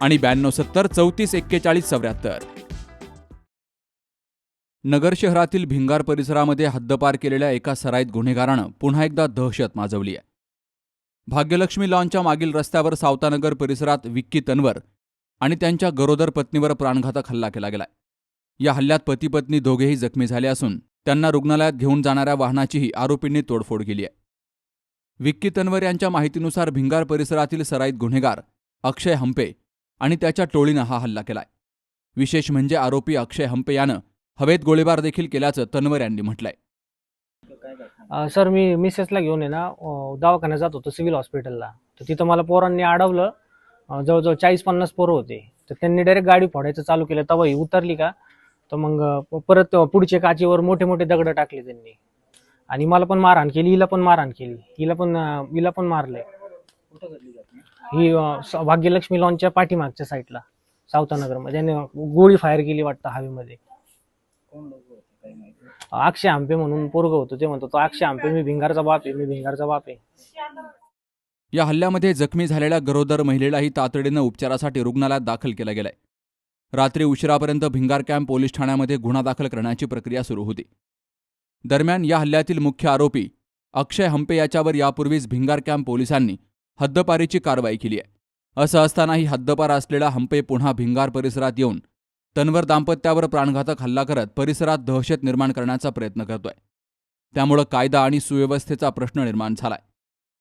आणि ब्याण्णव सत्तर चौतीस एक्केचाळीस चौऱ्याहत्तर. नगर शहरातील भिंगार परिसरामध्ये हद्दपार केलेल्या एका सराईत गुन्हेगारानं पुन्हा एकदा दहशत माजवली आहे. भाग्यलक्ष्मी लॉनच्या मागील रस्त्यावर सावतानगर परिसरात विक्की तन्वर आणि त्यांच्या गरोदर पत्नीवर प्राणघातक हल्ला केला गेलाय. या हल्ल्यात पती पत्नी दोघेही जखमी झाले असून त्यांना रुग्णालयात घेऊन जाणाऱ्या वाहनाचीही आरोपींनी तोडफोड केली आहे. विक्की तन्वर यांच्या माहितीनुसार भिंगार परिसरातील सराईत गुन्हेगार अक्षय हंपे आणि त्याच्या टोळीनं हा हल्ला केलाय. विशेष म्हणजे आरोपी अक्षय हंपे यानं हवेत गोळीबार देखील केल्याचं तन्वर यांनी म्हटलंय. सर मी मिसेसला घेऊन आहे ना दवाखान्यात जात होतो सिव्हिल हॉस्पिटलला. तर तिथं मला पोरांनी अडवलं. जवळजवळ चाळीस पन्नास पोरं होते. तर त्यांनी डायरेक्ट गाडी फोडायचं चालू केलं. तेव्हा ही उतरली का? तर मग परत पुढच्या काचेवर मोठे मोठे दगड टाकले त्यांनी. आणि मला पण मारहाण केली हिला पण मारहाण केली. हिला पण हिला पण मारलंय. ही अ, भाग्यलक्ष्मी लॉनच्या पाठीमागच्या साईडला सावतानगरमध्ये. त्याने गोळी फायर केली वाटतं हवेमध्ये. अक्षय आंबे म्हणून पोरग होतो ते म्हणतो तो अक्षय आंबे मी भिंगारचा बाप आहे मी भिंगारचा बाप आहे. या हल्ल्यामध्ये जखमी झालेल्या गरोदर महिलेलाही तातडीनं उपचारासाठी रुग्णालयात दाखल केलं गेलंय. रात्री उशिरापर्यंत भिंगार कॅम्प पोलीस ठाण्यामध्ये गुन्हा दाखल करण्याची प्रक्रिया सुरू होती. दरम्यान या हल्ल्यातील मुख्य आरोपी अक्षय हंपे याच्यावर यापूर्वीच भिंगार कॅम्प पोलिसांनी हद्दपारीची कारवाई केली आहे. असं असतानाही हद्दपार असलेला हंपे पुन्हा भिंगार परिसरात येऊन तन्वर दाम्पत्यावर प्राणघातक हल्ला करत परिसरात दहशत निर्माण करण्याचा प्रयत्न करतोय. त्यामुळं कायदा आणि सुव्यवस्थेचा प्रश्न निर्माण झालाय.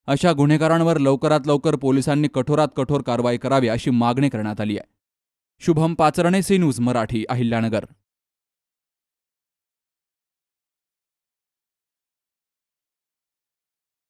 अशा गुन्हेगारांवर लवकरात लवकर पोलिसांनी कठोरात कठोर कारवाई करावी अशी मागणी करण्यात आली आहे. Shubham Pacharne C news Marathi Ahilyanagar.